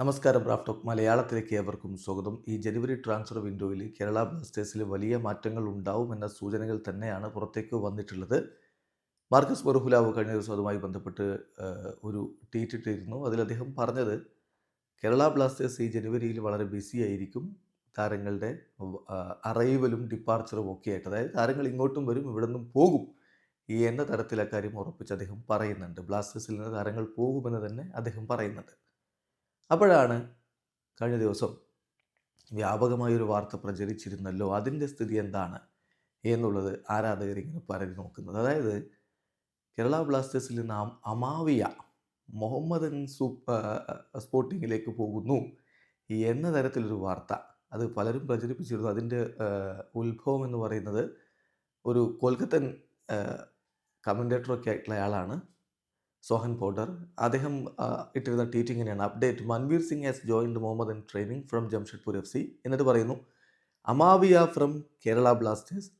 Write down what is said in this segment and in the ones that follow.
നമസ്കാരം റാഫ് മലയാളത്തിലേക്ക് ഏവർക്കും സ്വാഗതം. ഈ ജനുവരി ട്രാൻസ്ഫർ വിൻഡോയിൽ കേരള ബ്ലാസ്റ്റേഴ്സിൽ വലിയ മാറ്റങ്ങൾ ഉണ്ടാവും എന്ന സൂചനകൾ തന്നെയാണ് പുറത്തേക്ക് വന്നിട്ടുള്ളത്. മാർക്കസ് ബെർഹുലാവ് കഴിഞ്ഞ ദിവസം അതുമായി ബന്ധപ്പെട്ട് ഒരു ട്വീറ്റ് ഇട്ടിരുന്നു. അതിൽ അദ്ദേഹം പറഞ്ഞത് കേരള ബ്ലാസ്റ്റേഴ്സ് ഈ ജനുവരിയിൽ വളരെ ബിസി ആയിരിക്കും. താരങ്ങളുടെ അറൈവലും ഡിപ്പാർച്ചറും ഒക്കെ ആയിട്ട് അതായത് താരങ്ങൾ ഇങ്ങോട്ടും വരും ഇവിടെ നിന്നും പോകും. ഈ എന്ന തരത്തിൽ അക്കാര്യം ഉറപ്പിച്ച് അദ്ദേഹം പറയുന്നുണ്ട്. ബ്ലാസ്റ്റേഴ്സിൽ നിന്ന് താരങ്ങൾ പോകുമെന്ന് തന്നെ അദ്ദേഹം പറയുന്നുണ്ട്. അപ്പോഴാണ് കഴിഞ്ഞ ദിവസം വ്യാപകമായൊരു വാർത്ത പ്രചരിച്ചിരുന്നല്ലോ അതിന്റെ സ്ഥിതി എന്താണ് എന്നുള്ളത് ആരാധകർ ഇങ്ങനെ പരതി നോക്കുന്നത്. അതായത് കേരള ബ്ലാസ്റ്റേഴ്സിൽ നിന്ന് അമാവിയ മുഹമ്മദൻ സൂപ്പർ സ്പോർട്ടിങ്ങിലേക്ക് പോകുന്നു എന്ന തരത്തിലൊരു വാർത്ത. അത് പലരും പ്രചരിപ്പിച്ചിരുന്നു. അതിന്റെ ഉത്ഭവം എന്ന് പറയുന്നത് ഒരു കൊൽക്കത്തൻ കമന്റേറ്ററൊക്കെ ആയിട്ടുള്ള ആളാണ്. സോഹൻ പോഡർ അദ്ദേഹം ഇട്ടിരുന്ന ട്വീറ്റ് ഇങ്ങനെയാണ്. Update Manvir Singh has joined Muhammed in training from Jamshedpur F C എന്നിട്ട് പറയുന്നു Amavia from Kerala Blasters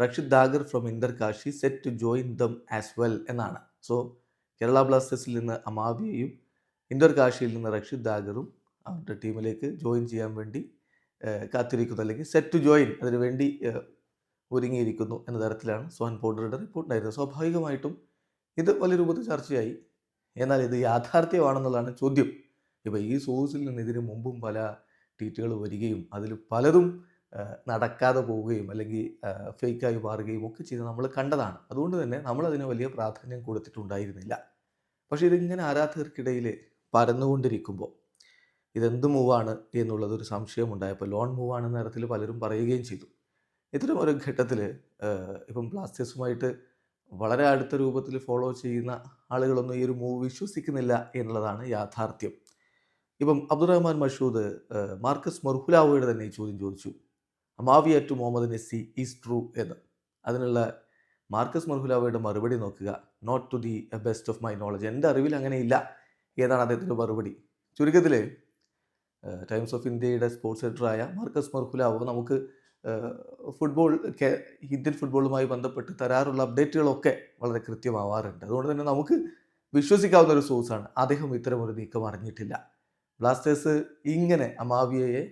Rakshit Dagar from Inter Kashi set to join them as well എന്നാണ്. സോ കേരള ബ്ലാസ്റ്റേഴ്സിൽ നിന്ന് അമാവിയയും ഇന്ദർ കാശിയിൽ നിന്ന് റക്ഷിത് ദാഗറും അവരുടെ ടീമിലേക്ക് ജോയിൻ ചെയ്യാൻ വേണ്ടി കാത്തിരിക്കുന്നു. അല്ലെങ്കിൽ സെറ്റ് ടു ജോയിൻ അതിനുവേണ്ടി ഒരുങ്ങിയിരിക്കുന്നു എന്ന തരത്തിലാണ് സോഹൻ പോഡറുടെ റിപ്പോർട്ടുണ്ടായിരുന്നത് സ്വാഭാവികമായിട്ടും ഇത് വലിയ രൂപത്തിൽ ചർച്ചയായി എന്നാൽ ഇത് യാഥാർത്ഥ്യമാണെന്നുള്ളതാണ് ചോദ്യം. ഇപ്പോൾ ഈ സോഴ്സിൽ നിന്ന് ഇതിന് മുമ്പും പല ട്വീറ്റുകൾ വരികയും അതിൽ പലതും നടക്കാതെ പോവുകയും അല്ലെങ്കിൽ ഫേക്കായി മാറുകയും ഒക്കെ ചെയ്ത് നമ്മൾ കണ്ടതാണ്. അതുകൊണ്ട് തന്നെ നമ്മൾ അതിന് വലിയ പ്രാധാന്യം കൊടുത്തിട്ടുണ്ടായിരുന്നില്ല. പക്ഷേ ഇതിങ്ങനെ ആരാധകർക്കിടയിൽ പരന്നുകൊണ്ടിരിക്കുമ്പോൾ ഇതെന്ത് മൂവാണ് എന്നുള്ളതൊരു സംശയം ഉണ്ടായപ്പോൾ ലോൺ മൂവാണെന്ന തരത്തിൽ പലരും പറയുകയും ചെയ്തു. ഇത്തരം ഒരു ഘട്ടത്തിൽ ഇപ്പം ബ്ലാസ്റ്റേഴ്സുമായിട്ട് വളരെ അടുത്ത രൂപത്തിൽ ഫോളോ ചെയ്യുന്ന ആളുകളൊന്നും ഈ ഒരു മൂവ് വിശ്വസിക്കുന്നില്ല എന്നുള്ളതാണ് യാഥാർത്ഥ്യം. ഇപ്പം അബ്ദുറഹ്മാൻ മഷൂദ് മാർക്കസ് മർഹുലാവോയുടെ തന്നെ ചോദ്യം ചോദിച്ചു. Amavia to Mohammedan SC is true എന്ന്. അതിനുള്ള മാർക്കസ് മർഹുലാവോയുടെ മറുപടി നോക്കുക. Not to the best of my knowledge എന്റെ അറിവിൽ അങ്ങനെ ഇല്ല ഏതാണ് അദ്ദേഹത്തിന്റെ മറുപടി. ചുരുക്കത്തിൽ ടൈംസ് ഓഫ് ഇന്ത്യയുടെ സ്പോർട്സ് എഡിറ്ററായ മാർക്കസ് മർഹുലാവോ നമുക്ക് ഫുട്ബോൾ ഇന്ത്യൻ ഫുട്ബോളുമായി ബന്ധപ്പെട്ട് തരാറുള്ള അപ്ഡേറ്റുകളൊക്കെ വളരെ കൃത്യമാവാറുണ്ട്. അതുകൊണ്ട് തന്നെ നമുക്ക് വിശ്വസിക്കാവുന്ന ഒരു സോഴ്സാണ് അദ്ദേഹം ഇത്തരം ഒരു നീക്കം അറിഞ്ഞിട്ടില്ല. ബ്ലാസ്റ്റേഴ്സ് ഇങ്ങനെ അമാവിയയെ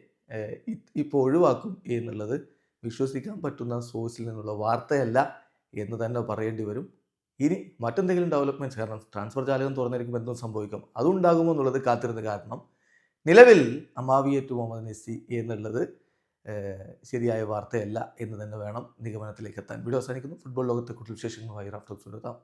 ഇപ്പോൾ ഒഴിവാക്കും എന്നുള്ളത് വിശ്വസിക്കാൻ പറ്റുന്ന സോഴ്സിൽ നിന്നുള്ള വാർത്തയല്ല എന്ന് തന്നെ പറയേണ്ടി വരും. ഇനി മറ്റെന്തെങ്കിലും ഡെവലപ്മെന്റ്സ് കാരണം ട്രാൻസ്ഫർ ജാലകം തുറന്നിരിക്കുമ്പോൾ എന്തും സംഭവിക്കും. അതുണ്ടാകുമോ എന്നുള്ളത് കാത്തിരുന്ന് കാരണം നിലവിൽ അമാവിയ ടു മുഹമ്മദ് നെസ്സി എന്നുള്ളത് ശരിയായ വാർത്തയല്ല എന്ന് തന്നെ വേണം നിഗമനത്തിലേക്ക് എത്താൻ. വീഡിയോ അവസാനിക്കുന്നു. ഫുട്ബോൾ ലോകത്തെ കൂടുതൽ വിശേഷങ്ങളുമായി റാഫ്റ്റോക്സ് എടുത്താം